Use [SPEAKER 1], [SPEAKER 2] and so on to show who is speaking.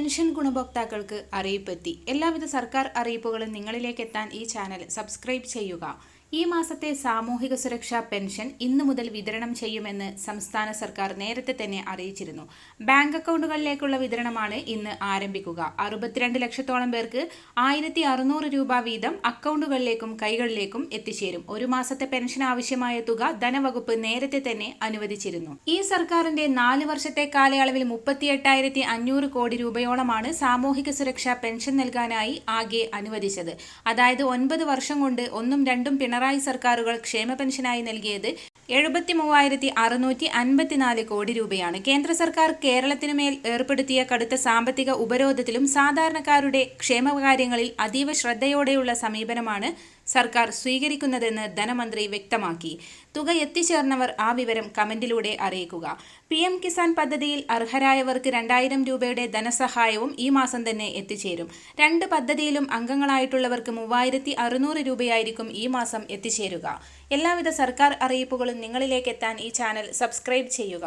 [SPEAKER 1] Pension ഗുണഭോക്താക്കൾക്ക് അറിയിപ്പെത്തി. എല്ലാവിധ സർക്കാർ അറിയിപ്പുകളും നിങ്ങളിലേക്ക് എത്താൻ ഈ ചാനൽ സബ്സ്ക്രൈബ് ചെയ്യുക. ഈ മാസത്തെ സാമൂഹിക സുരക്ഷാ പെൻഷൻ ഇന്നു മുതൽ വിതരണം ചെയ്യുമെന്ന് സംസ്ഥാന സർക്കാർ നേരത്തെ തന്നെ അറിയിച്ചിരുന്നു. ബാങ്ക് അക്കൗണ്ടുകളിലേക്കുള്ള വിതരണമാണ് ഇന്ന് ആരംഭിക്കുക. അറുപത്തിരണ്ട് ലക്ഷത്തോളം പേർക്ക് ആയിരത്തി അറുന്നൂറ് രൂപ വീതം അക്കൗണ്ടുകളിലേക്കും കൈകളിലേക്കും എത്തിച്ചേരും. ഒരു മാസത്തെ പെൻഷൻ ആവശ്യമായ തുക ധനവകുപ്പ് നേരത്തെ തന്നെ അനുവദിച്ചിരുന്നു. ഈ സർക്കാരിന്റെ നാല് വർഷത്തെ കാലയളവിൽ മുപ്പത്തി എട്ടായിരത്തി അഞ്ഞൂറ് കോടി രൂപയോളമാണ് സാമൂഹിക സുരക്ഷാ പെൻഷൻ നൽകാനായി ആകെ അനുവദിച്ചത്. അതായത് ഒൻപത് വർഷം കൊണ്ട് ഒന്നും രണ്ടും പിണറായി സർക്കാരുകൾ ക്ഷേമ പെൻഷനായി നൽകിയത് എഴുപത്തി മൂവായിരത്തി അറുന്നൂറ്റി അൻപത്തിനാല് കോടി രൂപയാണ്. കേന്ദ്ര സർക്കാർ കേരളത്തിനുമേൽ ഏർപ്പെടുത്തിയ കടുത്ത സാമ്പത്തിക ഉപരോധത്തിലും സാധാരണക്കാരുടെ ക്ഷേമകാര്യങ്ങളിൽ അതീവ ശ്രദ്ധയോടെയുള്ള സമീപനമാണ് സർക്കാർ സ്വീകരിക്കുന്നതെന്ന് ധനമന്ത്രി വ്യക്തമാക്കി. തുക എത്തിച്ചേർന്നവർ ആ വിവരം കമന്റിലൂടെ അറിയിക്കുക. പി എം കിസാൻ പദ്ധതിയിൽ അർഹരായവർക്ക് രണ്ടായിരം രൂപയുടെ ധനസഹായവും ഈ മാസം തന്നെ എത്തിച്ചേരും. രണ്ട് പദ്ധതിയിലും അംഗങ്ങളായിട്ടുള്ളവർക്ക് മൂവായിരത്തി അറുന്നൂറ് രൂപയായിരിക്കും ഈ മാസം എത്തിച്ചേരുക. എല്ലാവിധ സർക്കാർ അറിയിപ്പുകളും നിങ്ങളിലേക്ക് എത്താൻ ഈ ചാനൽ സബ്സ്ക്രൈബ് ചെയ്യുക.